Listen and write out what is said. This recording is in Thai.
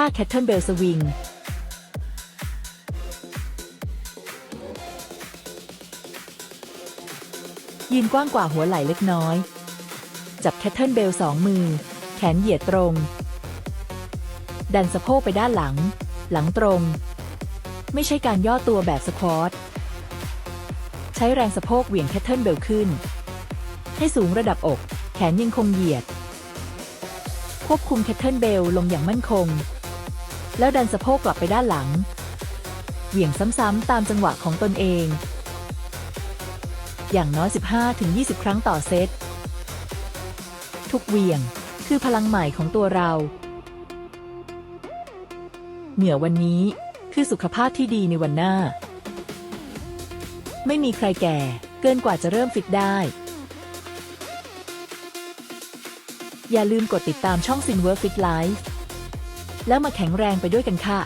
ท่า Kettlebell Swing ยืนกว้างกว่าหัวไหล่เล็กน้อย จับ Kettlebell สองมือ แขนเหยียดตรง ดันสะโพกไปด้านหลัง หลังตรง ไม่ใช่การย่อตัวแบบสควอตใช้แรงสะโพกเหวี่ยง Kettlebell ขึ้น ให้สูงระดับอก แขนยังคงเหยียด ควบคุม Kettlebell ลงอย่างมั่นคง แล้วดันสะโพกกลับไปด้านหลัง เหวี่ยงซ้ำๆตามจังหวะของตนเอง อย่างน้อย 15-20 ครั้งต่อเซต ทุกเหวี่ยงคือพลังใหม่ของตัวเรา เหนือวันนี้คือสุขภาพที่ดีในวันหน้า ไม่มีใครแก่เกินกว่าจะเริ่มฟิตได้ อย่าลืมกดติดตามช่อง Sinwer Fit Life แล้วมาแข็งแรงไปด้วยกันค่ะ